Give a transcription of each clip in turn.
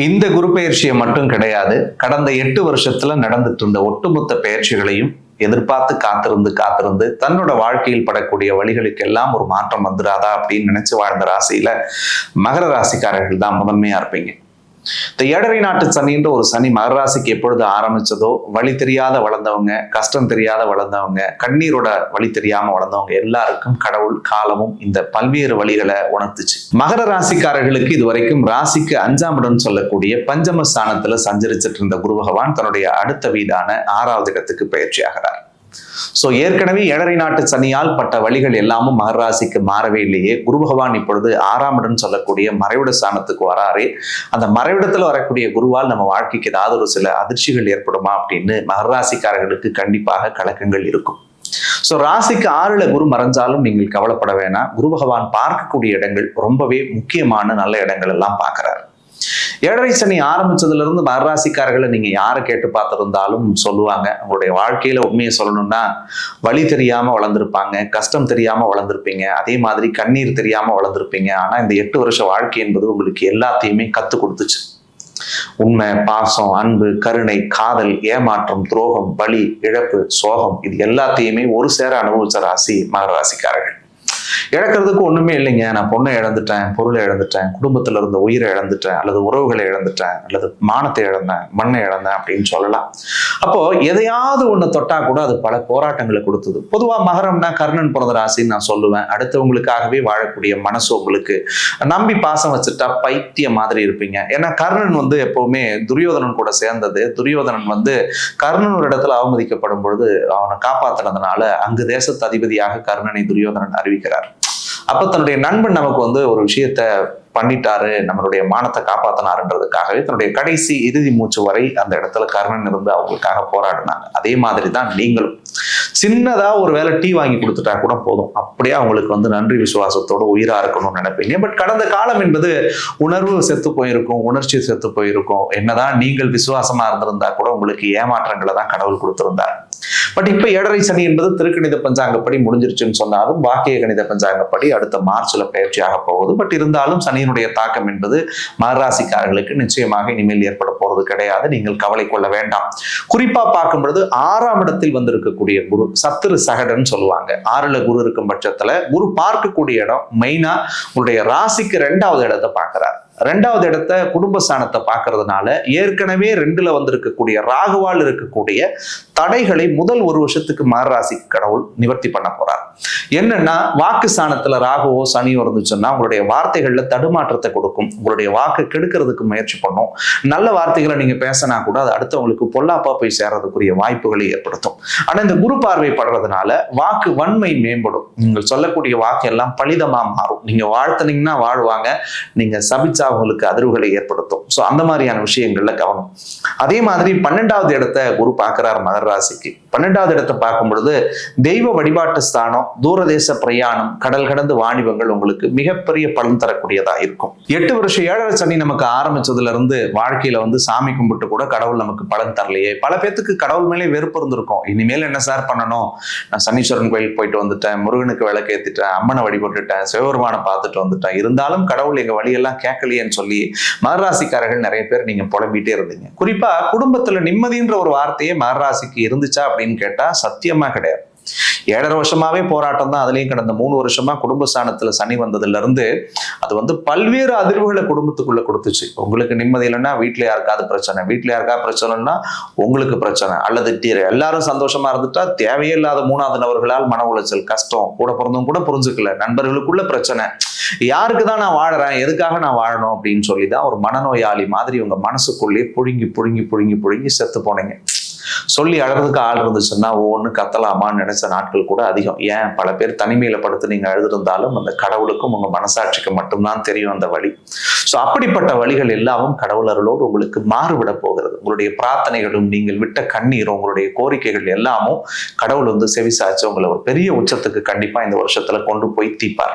இந்த குரு பயிற்சியை மட்டும் கிடையாது கடந்த எட்டு வருஷத்துல நடந்துட்டு இருந்த ஒட்டுமொத்த பயிற்சிகளையும் எதிர்பார்த்து காத்திருந்து காத்திருந்து தன்னோட வாழ்க்கையில் படக்கூடிய வழிகளுக்கு எல்லாம் ஒரு மாற்றம் வந்துடாதா அப்படின்னு நினைச்சு வாழ்ந்த ராசியில மகர ராசிக்காரர்கள் தான் முதன்மையா இருப்பீங்க. இந்த ஏழரை நாட்டு சனின்ற ஒரு சனி மகராசிக்கு எப்பொழுது ஆரம்பிச்சதோ வழி தெரியாத வளர்ந்தவங்க கஷ்டம் தெரியாத வளர்ந்தவங்க கண்ணீரோட வழி தெரியாம வளர்ந்தவங்க எல்லாருக்கும் கடவுள் காலமும் இந்த பல்வேறு வழிகளை உணர்த்துச்சு. மகர ராசிக்காரர்களுக்கு இதுவரைக்கும் ராசிக்கு அஞ்சாம் இடம் சொல்லக்கூடிய பஞ்சம ஸ்தானத்துல சஞ்சரிச்சிட்டு இருந்த குரு பகவான் தன்னுடைய அடுத்த வீடான ஆறாவது இடத்துக்கு பயிற்சி ஆகிறார் ஸோ ஏற்கனவே ஏழரை நாட்டு சனியால் பட்ட வழிகள் எல்லாமும் மகராசிக்கு மாறவே இல்லையே. குரு பகவான் இப்பொழுது ஆறாம் இடம் சொல்லக்கூடிய மறைவிட ஸ்தானத்துக்கு வராரே. அந்த மறைவிடத்துல வரக்கூடிய குருவால் நம்ம வாழ்க்கைக்கு ஏதாவது ஒரு சில அதிர்ச்சிகள் ஏற்படுமா அப்படின்னு மகராசிக்காரர்களுக்கு கண்டிப்பாக கலக்கங்கள் இருக்கும். ஸோ ராசிக்கு ஆறுல குரு மறைஞ்சாலும் நீங்கள் கவலைப்பட வேணாம். குரு பகவான் பார்க்கக்கூடிய இடங்கள் ரொம்பவே முக்கியமான நல்ல இடங்கள் எல்லாம் பார்க்குறாரு. ஏழரை சனி ஆரம்பிச்சதுல இருந்து மகராசிக்காரர்களை நீங்க யாரை கேட்டு பார்த்திருந்தாலும் சொல்லுவாங்க. உங்களுடைய வாழ்க்கையில உண்மையை சொல்லணும்னா வழி தெரியாம வளர்ந்துருப்பாங்க கஷ்டம் தெரியாம வளர்ந்துருப்பீங்க அதே மாதிரி கண்ணீர் தெரியாம வளர்ந்துருப்பீங்க. ஆனா இந்த எட்டு வருஷ வாழ்க்கை என்பது உங்களுக்கு எல்லாத்தையுமே கத்து கொடுத்துச்சு. உண்மை பாசம் அன்பு கருணை காதல் ஏமாற்றம் துரோகம் பலி இழப்பு சோகம் இது எல்லாத்தையுமே ஒரு சேர அனுபவிச்ச ராசி மகர ராசிக்காரர்கள் இழக்கிறதுக்கு ஒண்ணுமே இல்லைங்க. நான் பொண்ணை இழந்துட்டேன் பொருளை இழந்துட்டேன் குடும்பத்துல இருந்த உயிரை இழந்துட்டேன் அல்லது உறவுகளை இழந்துட்டேன் அல்லது மானத்தை இழந்தேன் மண்ணை இழந்தேன் அப்படின்னு சொல்லலாம். அப்போ எதையாவது ஒண்ணு தொட்டா கூட அது பல போராட்டங்களை கொடுத்தது. பொதுவா மகரம்னா கர்ணன் பிறந்த ராசின்னு நான் சொல்லுவேன். அடுத்தவங்களுக்காகவே வாழக்கூடிய மனசு உங்களுக்கு நம்பி பாசம் வச்சுட்டா பைத்திய மாதிரி இருப்பீங்க. ஏன்னா கர்ணன் வந்து எப்பவுமே துரியோதனன் கூட சேர்ந்தது. துரியோதனன் வந்து கர்ணன் ஒரு இடத்துல அவமதிக்கப்படும் பொழுது அவனை காப்பாத்தினதுனால அங்கு தேசத்து அதிபதியாக கர்ணனை துரியோதனன் அறிவிக்கிறார். அப்ப தன்னுடைய நண்பன் நமக்கு வந்து ஒரு விஷயத்த பண்ணிட்டாரு நம்மளுடைய மானத்தை காப்பாத்தினாருன்றதுக்காகவே தன்னுடைய கடைசி இறுதி மூச்சு வரை அந்த இடத்துல கர்ணன் இருந்து அவங்களுக்காக போராடினாங்க. அதே மாதிரி தான் நீங்களும். சின்னதா ஒரு வேலை டீ வாங்கி கொடுத்துட்டா கூட போதும். அப்படியே அவங்களுக்கு வந்து நன்றி விசுவாசத்தோட உயிரா இருக்கணும்னு நினைப்பீங்க. பட் கடந்த காலம் என்பது உணர்வு செத்து போயிருக்கும் உணர்ச்சி செத்து போயிருக்கும். என்னதான் நீங்கள் விசுவாசமா இருந்திருந்தா கூட உங்களுக்கு ஏமாற்றங்களை தான் கடவுள் கொடுத்திருந்தார். பட் இப்ப ஏழரை சனி என்பது திருக்கணித பஞ்சாங்கப்படி முடிஞ்சிருச்சுன்னு சொன்னாலும் வாக்கிய கணித பஞ்சாங்கப்படி அடுத்த மார்ச்ல பயிற்சியாக போகுது. பட் இருந்தாலும் சனியினுடைய தாக்கம் என்பது மகராசிக்காரர்களுக்கு நிச்சயமாக இனிமேல் ஏற்பட போறது கிடையாது. நீங்கள் கவலை கொள்ள வேண்டாம். குறிப்பா பார்க்கும் பொழுது ஆறாம் இடத்தில் வந்திருக்கக்கூடிய குரு சத்துரு சகடன் சொல்லுவாங்க. ஆறுல குரு இருக்கும் பட்சத்துல குரு பார்க்கக்கூடிய இடம் மெயினா உங்களுடைய ராசிக்கு ரெண்டாவது இடத்தை பார்க்கிறார். ரெண்டாவது இடத்த குடும்பஸ்தானத்தை பார்க்கறதுனால ஏற்கனவே ரெண்டுல வந்திருக்கக்கூடிய ராகுவால் இருக்கக்கூடிய தடைகளை முதல் ஒரு வருஷத்துக்கு மாரராசிக்கு கடவுள் நிவர்த்தி பண்ண போறார். என்னன்னா வாக்கு ஸ்தானத்துல ராகுவோ சனியோ இருந்துச்சுன்னா உங்களுடைய வார்த்தைகள்ல தடுமாற்றத்தை கொடுக்கும். உங்களுடைய வாக்கு கெடுக்கிறதுக்கு முயற்சி பண்ணும். நல்ல வார்த்தைகளை நீங்க பேசினா கூட அது அடுத்தவங்களுக்கு பொல்லாப்பா போய் சேர்றதுக்குரிய வாய்ப்புகளை ஏற்படுத்தும். ஆனா இந்த குரு பார்வை படுறதுனால வாக்கு வன்மை மேம்படும். நீங்கள் சொல்லக்கூடிய வாக்கு எல்லாம் பலிதமா மாறும். நீங்க வாழ்த்துனீங்கன்னா வாழ்வாங்க. நீங்க சபிச்சா அவங்களுக்கு அதிர்வுகளை ஏற்படுத்தும். ஸோ அந்த மாதிரியான விஷயங்கள்ல கவனம். அதே மாதிரி பன்னெண்டாவது இடத்த குரு பார்க்கிறார் மகர ராசிக்கு. பன்னெண்டாவது இடத்தை பார்க்கும் பொழுது தெய்வ வழிபாட்டு ஸ்தானம் தூரதேச பிரயாணம் கடல் கடந்து வாணிபங்கள் உங்களுக்கு மிகப்பெரிய பலன் தரக்கூடியதா இருக்கும். எட்டு வருஷம் ஏழரை சனி நமக்கு ஆரம்பிச்சதுல இருந்து வாழ்க்கையில வந்து சாமி கும்பிட்டு கூட கடவுள் நமக்கு பலன் தரலையே. பல பேத்துக்கு கடவுள் மேலே வெறுப்பு இருந்திருக்கும். இனிமேல் என்ன சார் பண்ணணும்? நான் சனீஸ்வரன் கோயிலுக்கு போயிட்டு வந்துட்டேன் முருகனுக்கு விளக்கு ஏத்திட்டேன் அம்மனை வழிபட்டுட்டேன் சிவபெருமானை பார்த்துட்டு வந்துட்டேன். இருந்தாலும் கடவுள் எங்க வழியெல்லாம் கேட்கலையேன்னு சொல்லி மகராசிக்காரர்கள் நிறைய பேர் நீங்க புலம்பிட்டே இருந்தீங்க. குறிப்பா குடும்பத்துல நிம்மதின்ற ஒரு வார்த்தையே மகராசிக்கு இருந்துச்சா அப்படின்னு கேட்டா சத்தியமா கிடையாது. ஏழரை வருஷமாவே போராட்டம் தான். அதுலயும் கடந்த மூணு வருஷமா குடும்ப சாணத்துல சனி வந்ததுல இருந்து அது வந்து பல்வேறு அதிர்வுகளை குடும்பத்துக்குள்ள கொடுத்துச்சு. உங்களுக்கு நிம்மதி இல்லைன்னா வீட்டுல யாருக்காவது பிரச்சனை. வீட்டுல யாருக்காவது பிரச்சனைனா உங்களுக்கு பிரச்சனை. அல்லது எல்லாரும் சந்தோஷமா இருந்துட்டா தேவையே இல்லாத மூணாவது நபர்களால் மன உளைச்சல் கஷ்டம் கூட பிறந்தவங்க கூட புரிஞ்சுக்கல. நண்பர்களுக்குள்ள பிரச்சனை. யாருக்கு தான் நான் வாழறேன்? எதுக்காக நான் வாழணும் அப்படின்னு சொல்லி தான் ஒரு மனநோயாளி மாதிரி உங்க மனசுக்குள்ளேயே புழுங்கி புழுங்கி புழுங்கி புழுங்கி செத்து போனீங்க. சொல்லி அழறதுக்கு ஆள் இருந்துச்சுன்னா ஒவ்வொன்று கத்தலாமான்னு நினைச்ச நாட்கள் கூட அதிகம். ஏன்? பல பேர் தனிமையில படுத்து நீங்க அழுதுருந்தாலும் அந்த கடவுளுக்கும் உங்க மனசாட்சிக்கு மட்டும்தான் தெரியும் அந்த வழி. ஸோ அப்படிப்பட்ட வழிகள் எல்லாமும் கடவுளர்களோடு உங்களுக்கு மாறுபட போகிறது. உங்களுடைய பிரார்த்தனைகளும் நீங்கள் விட்ட கண்ணீரும் உங்களுடைய கோரிக்கைகள் எல்லாமும் கடவுள் வந்து செவிசாய்ச்சி உங்களை ஒரு பெரிய உச்சத்துக்கு கண்டிப்பா இந்த வருஷத்துல கொண்டு போய் தீப்பார்.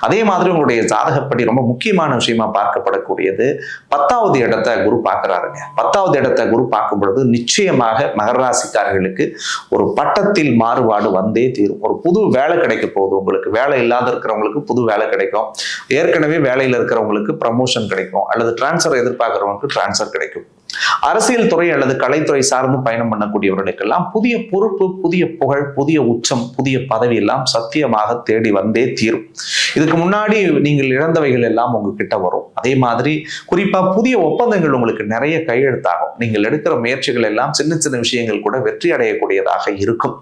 அதே மாதிரி உங்களுடைய ஜாதகப்படி ரொம்ப முக்கியமான விஷயமா பார்க்கப்படக்கூடியது பத்தாவது இடத்த குரு பார்க்கிறாருங்க. பத்தாவது இடத்த குரு பார்க்கும் பொழுது நிச்சயமாக மகர ராசிக்காரர்களுக்கு ஒரு பட்டத்தில் மாறுபாடு வந்தே தீரும். ஒரு புது வேலை கிடைக்க போகுது உங்களுக்கு. வேலை இல்லாத இருக்கிறவங்களுக்கு புது வேலை கிடைக்கும். ஏற்கனவே வேலையில் இருக்கிறவங்களுக்கு ப்ரமோஷன் கிடைக்கும். அல்லது டிரான்ஸ்ஃபர் எதிர்பார்க்கிறவங்களுக்கு டிரான்ஸ்ஃபர் கிடைக்கும். அரசியல் துறை அல்லது கலைத்துறை சார்ந்து பயணம் பண்ணக்கூடியவர்களுக்கெல்லாம் புதிய பொறுப்பு புதிய புகழ் புதிய உச்சம் புதிய பதவி எல்லாம் சத்தியமாக தேடி வந்தே தீரும். இதுக்கு முன்னாடி நீங்கள் இழந்தவைகள் எல்லாம் உங்ககிட்ட வரும். அதே மாதிரி குறிப்பா புதிய ஒப்பந்தங்கள் உங்களுக்கு நிறைய கையெழுத்தாகும். நீங்கள் எடுக்கிற முயற்சிகள் எல்லாம் சின்ன சின்ன விஷயங்கள் கூட வெற்றி அடையக்கூடியதாக இருக்கும்.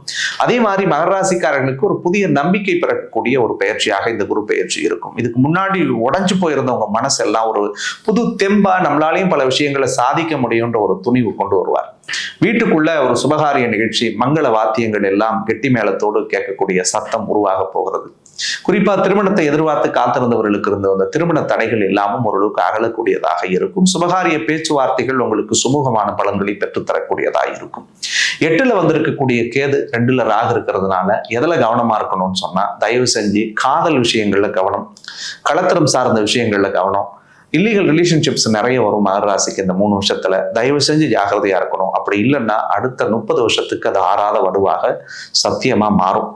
அதே மாதிரி மகராசிக்காரர்களுக்கு ஒரு புதிய நம்பிக்கை பிறக்கக்கூடிய ஒரு பயிற்சியாக இந்த குரு பயிற்சி இருக்கும். இதுக்கு முன்னாடி உடைஞ்சு போயிருந்தவங்க மனசெல்லாம் ஒரு புது தெம்பா நம்மளாலையும் பல விஷயங்களை சாதிக்க முடியுன்ற ஒரு துணிவு கொண்டு வருவார். வீட்டுக்குள்ள ஒரு சுபகாரிய நிகழ்ச்சி மங்கள வாத்தியங்கள் எல்லாம் கெட்டி மேளத்தோடு கேட்கக்கூடிய சத்தம் உருவாக போகிறது. குறிப்பா திருமணத்தை எதிர்பார்த்து காத்திருந்தவர்களுக்கு இருந்த அந்த திருமண தடைகள் எல்லாமும் ஓரளவுக்கு அகலக்கூடியதாக இருக்கும். சுபகாரிய பேச்சுவார்த்தைகள் உங்களுக்கு சுமூகமான பலன்களை பெற்றுத்தரக்கூடியதாக இருக்கும். எட்டுல வந்திருக்கக்கூடிய கேது ரெண்டுல ராக இருக்கிறதுனால எதுல கவனமா இருக்கணும்னு சொன்னா தயவு செஞ்சு காதல் விஷயங்கள்ல கவனம் களத்திரம் சார்ந்த விஷயங்கள்ல கவனம் இல்லீகல் ரிலேஷன்ஷிப்ஸ் நிறைய வரும் மகர ராசிக்கு இந்த மூணு வருஷத்துல. தயவு செஞ்சு ஜாகிரதையா இருக்கணும். அப்படி இல்லைன்னா அடுத்த முப்பது வருஷத்துக்கு அது ஆறாத வடுவாக சத்தியமா மாறும்.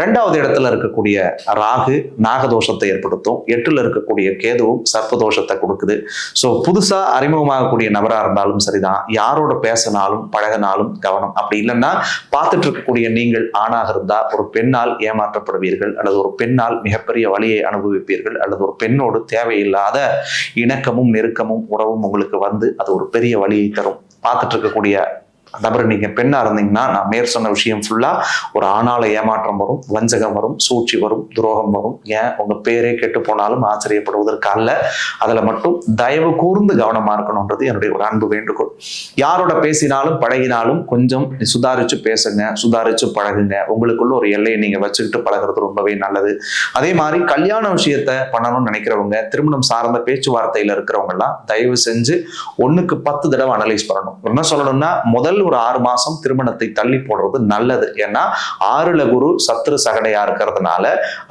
ரெண்டாவது இடத்துல இருக்கக்கூடிய ராகு நாகதோஷத்தை ஏற்படுத்தும். எட்டுல இருக்கக்கூடிய கேதுவும் சர்ப்பதோஷத்தை கொடுக்குது. ஸோ புதுசா அறிமுகமாகக்கூடிய நபரா இருந்தாலும் சரிதான். யாரோட பேசினாலும் பழகினாலும் கவனம். அப்படி இல்லைன்னா பார்த்துட்டு இருக்கக்கூடிய நீங்கள் ஆணாக இருந்தா ஒரு பெண்ணால் ஏமாற்றப்படுவீர்கள். அல்லது ஒரு பெண்ணால் மிகப்பெரிய வழியை அனுபவிப்பீர்கள். அல்லது ஒரு பெண்ணோடு தேவையில்லாத இணக்கமும் நெருக்கமும் உறவும் உங்களுக்கு வந்து அது ஒரு பெரிய வழியை தரும். பார்த்துட்டு இருக்கக்கூடிய நபர் நீங்க பெண்ணா இருந்தீங்கன்னா நான் மேற் சொன்ன விஷயம் ஃபுல்லா ஒரு ஆணால ஏமாற்றம் வரும் வஞ்சகம் வரும் சூழ்ச்சி வரும் துரோகம் வரும். ஏன்? உங்க பேரே கெட்டு போனாலும் ஆச்சரியப்படுவதற்கு அல்ல. அதுல மட்டும் தயவு கூர்ந்து கவனமா இருக்கணும்ன்றது என்னுடைய ஒரு அன்பு வேண்டுகோள். யாரோட பேசினாலும் பழகினாலும் கொஞ்சம் சுதாரிச்சு பேசுங்க சுதாரிச்சு பழகுங்க. உங்களுக்குள்ள ஒரு எல்லையை நீங்க வச்சுக்கிட்டு பழகிறது ரொம்பவே நல்லது. அதே மாதிரி கல்யாண விஷயத்த பண்ணணும்னு நினைக்கிறவங்க திருமணம் சார்ந்த பேச்சுவார்த்தையில இருக்கிறவங்க எல்லாம் தயவு செஞ்சு ஒண்ணுக்கு பத்து தடவை அனலைஸ் பண்ணணும். என்ன சொல்லணும்னா முதல் ஒரு ஆறு மாசம் திருமணத்தை தள்ளி போடுறது நல்லது. ஏன்னா ஆறுல குரு சத்ரு சகடையா இருக்கிறதுனால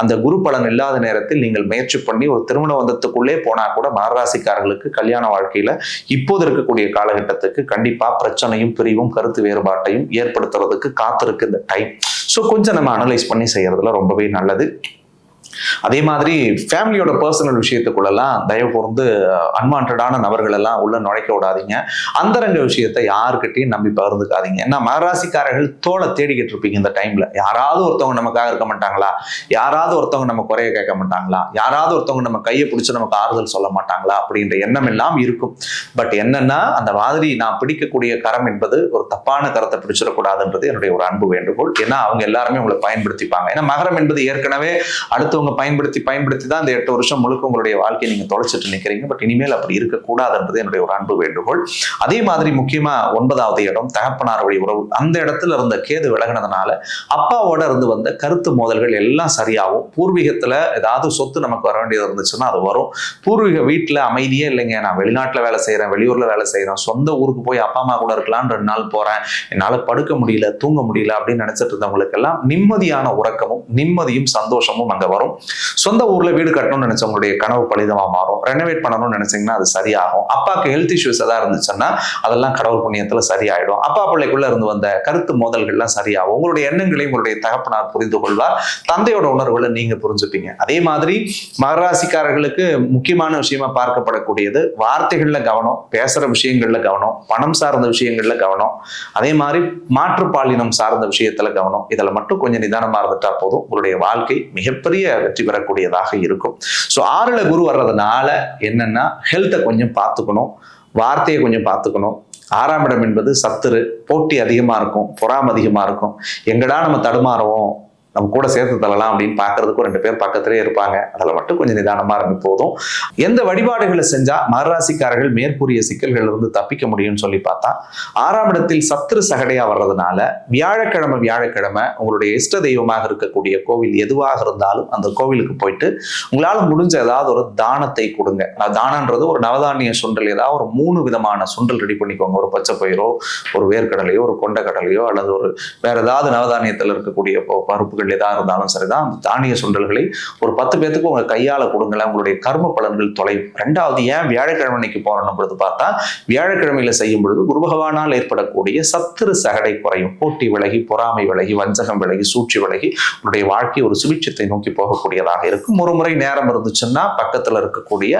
அந்த குரு பலன் இல்லாத நேரத்தில் நீங்கள் முயற்சி பண்ணி ஒரு திருமண வந்தத்துக்குள்ளே போனா கூட மகராசிக்காரர்களுக்கு கல்யாண வாழ்க்கையில இப்போது இருக்கக்கூடிய காலகட்டத்துக்கு கண்டிப்பா பிரச்சனையும் பிரிவும் கருத்து வேறுபாட்டையும் ஏற்படுத்துறதுக்கு காத்திருக்கு இந்த டைம் ஸோ கொஞ்சம் நம்ம அனலைஸ் பண்ணி செய்யறதுல ரொம்பவே நல்லது. அதே மாதிரி ஃபேமிலியோட பர்சனல் விஷயத்துக்குள்ளெல்லாம் தயவு கூர்ந்து அன்வான்டான நபர்கள் எல்லாம் உள்ள நுழைக்க விடாதீங்க. அந்தரங்க விஷயத்தை யாருக்கிட்டையும் நம்பி பகிர்ந்துக்காதீங்க. ஏன்னா மகராசிக்காரர்கள் தோலை தேடிக்கிட்டு இருப்பீங்க இந்த டைம்ல யாராவது ஒருத்தவங்க நமக்காக இருக்க மாட்டாங்களா? யாராவது ஒருத்தவங்க நம்ம குறைய கேட்க மாட்டாங்களா? யாராவது ஒருத்தவங்க நம்ம கையை பிடிச்சி நமக்கு ஆறுதல் சொல்ல மாட்டாங்களா? அப்படின்ற எண்ணம் எல்லாம் இருக்கும். பட் என்னன்னா அந்த மாதிரி நான் பிடிக்கக்கூடிய கரம் என்பது ஒரு தப்பான கரத்தை பிடிச்சிடக்கூடாதுன்றது என்னுடைய ஒரு அன்பு வேண்டுகோள். ஏன்னா அவங்க எல்லாருமே உங்களை பயன்படுத்திப்பாங்க. ஏன்னா மகரம் என்பது ஏற்கனவே அடுத்தவங்க பயன்படுத்தி பயன்படுத்தி தான் இந்த எட்டு வருஷம் முழுக்க உங்களுடைய வாழ்க்கையை நீங்க தொலைச்சிட்டு நிக்கிறீங்க. பட் இனிமேல் அப்படி இருக்கக்கூடாதுன்றது என்னுடைய ஒரு அன்பு வேண்டுகோள். அதே மாதிரி முக்கியமா ஒன்பதாவது இடம் தகப்பனாருடைய வழி உறவு. அந்த இடத்துல இருந்த கேது விலகினதுனால அப்பாவோட இருந்து வந்த கருத்து மோதல்கள் எல்லாம் சரியாகும். பூர்வீகத்துல ஏதாவது சொத்து நமக்கு வர வேண்டியது இருந்துச்சுன்னா அது வரும். பூர்வீக வீட்டுல அமைதியே இல்லைங்க. நான் வெளிநாட்டுல வேலை செய்யறேன் வெளியூர்ல வேலை செய்யறேன் சொந்த ஊருக்கு போய் அப்பா அம்மா கூட இருக்கலாம்னு ரெண்டு நாள் போறேன். என்னால படுக்க முடியல தூங்க முடியல அப்படின்னு நினைச்சிட்டு இருந்தவங்களுக்கு எல்லாம் நிம்மதியான உறக்கமும் நிம்மதியும் சந்தோஷமும் அங்க வரும். சொந்த ஊர்ல வீடு கட்டணும்னு நினைச்சவங்களுடைய கனவு பலிதமா மாறும். ரெனோவேட் பண்ணணும்னு நினைச்சீங்கன்னா அது சரியாகும். அப்பாவுக்கு ஹெல்த் இஷ்யூஸ் ஏதாவது இருந்துச்சுன்னா அதெல்லாம் கடவுள் புண்ணியத்துல சரியாயிடும். அப்பா பிள்ளைக்குள்ள இருந்து வந்த கருத்து மோதல்கள்லாம் சரியாகும். உங்களுடைய எண்ணங்களை உங்களுடைய தகப்பனார் புரிந்து கொள்வார். தந்தையோட உணர்வுகளை நீங்க புரிஞ்சுப்பீங்க. அதே மாதிரி மகராசிக்காரர்களுக்கு முக்கியமான விஷயமா பார்க்கப்படக்கூடியது வார்த்தைகள்ல கவனம் பேசுற விஷயங்கள்ல கவனம் பணம் சார்ந்த விஷயங்கள்ல கவனம் அதே மாதிரி மாற்றுப்பாலினம் சார்ந்த விஷயத்துல கவனம். இதுல மட்டும் கொஞ்சம் நிதானமா இருந்துட்டா போதும். உங்களுடைய வாழ்க்கை மிகப்பெரிய வெற்றி பெறக்கூடியதாக இருக்கும். ஸோ ஆறுல குரு வர்றதுனால என்னன்னா ஹெல்த்தை கொஞ்சம் பார்த்துக்கணும். வார்த்தையை கொஞ்சம் பார்த்துக்கணும். ஆறாம் இடம் என்பது சத்துரு போட்டி அதிகமா இருக்கும் பொறாம அதிகமா இருக்கும். எங்கடா நம்ம தடுமாறுவோம்? நம்ம கூட சேர்த்து தள்ளலாம் அப்படின்னு பார்க்கறதுக்கும் ரெண்டு பேர் பக்கத்திலே இருப்பாங்க. அதில் மட்டும் கொஞ்சம் நிதானமாக இருந்து போதும். எந்த வழிபாடுகளை செஞ்சால் மகராசிக்காரர்கள் மேற்கூறிய சிக்கல்கள் இருந்து தப்பிக்க முடியும்னு சொல்லி பார்த்தா ஆறாம் இடத்தில் சத்துரு சகடையாக வர்றதுனால வியாழக்கிழமை வியாழக்கிழமை உங்களுடைய இஷ்ட தெய்வமாக இருக்கக்கூடிய கோவில் எதுவாக இருந்தாலும் அந்த கோவிலுக்கு போயிட்டு உங்களால் முடிஞ்ச ஏதாவது ஒரு தானத்தை கொடுங்க. நான் தானன்றது ஒரு நவதானிய சுண்டல் ஏதாவது ஒரு மூணு விதமான சுண்டல் ரெடி பண்ணிக்கோங்க. ஒரு பச்சை பயிரோ ஒரு வேர்க்கடலையோ ஒரு கொண்டக்கடலையோ அல்லது ஒரு வேற ஏதாவது நவதானியத்தில் இருக்கக்கூடிய பருப்புகள் எதாக இருந்தாலும் சரிதான். அந்த தானிய சுண்டல்களை ஒரு பத்து பேத்துக்கு உங்க கையால கொடுங்களேன். உங்களுடைய கர்ம பலன்கள் தொலையும் ரெண்டாவது ஏன் வியாழக்கிழமை அன்னைக்கு போறோம் பொழுது பார்த்தா வியாழக்கிழமையில செய்யும் பொழுது குரு பகவானால் ஏற்படக்கூடிய சத்துரு சகடை குறையும். போட்டி விலகி பொறாமை விலகி வஞ்சகம் விலகி சூழ்ச்சி விலகி உங்களுடைய வாழ்க்கை ஒரு சுபிட்சத்தை நோக்கி போகக்கூடியதாக இருக்கும். ஒரு முறை நேரம் இருந்துச்சுன்னா பக்கத்துல இருக்கக்கூடிய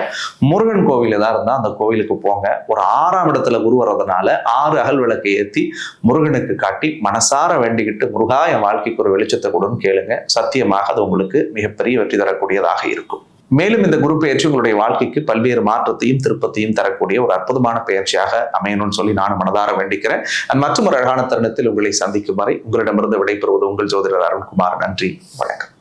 முருகன் கோவில் ஏதாவது இருந்தால் அந்த கோவிலுக்கு போங்க. ஒரு ஆறாம் இடத்துல குரு வர்றதுனால ஆறு அகல் விளக்கை ஏற்றி முருகனுக்கு காட்டி மனசார வேண்டிக்கிட்டு முருகா என் வாழ்க்கைக்கு ஒரு வெளிச்சத்தை கொடுன்னு கேளுங்க. சத்தியமாக அது உங்களுக்கு மிகப்பெரிய வெற்றி தரக்கூடியதாக இருக்கும். மேலும் இந்த குரு பயிற்சி உங்களுடைய வாழ்க்கைக்கு பல்வேறு மாற்றத்தையும் திருப்பத்தையும் தரக்கூடிய ஒரு அற்புதமான பயிற்சியாக அமையணும்னு சொல்லி நான் மனதார வேண்டிக்கிறேன். மற்றும் ஒரு அழகான தருணத்தில் உங்களை சந்திக்கும் வரை உங்களிடமிருந்து விடைபெறுவது உங்கள் ஜோதிடர் அருண்குமார். நன்றி. வணக்கம்.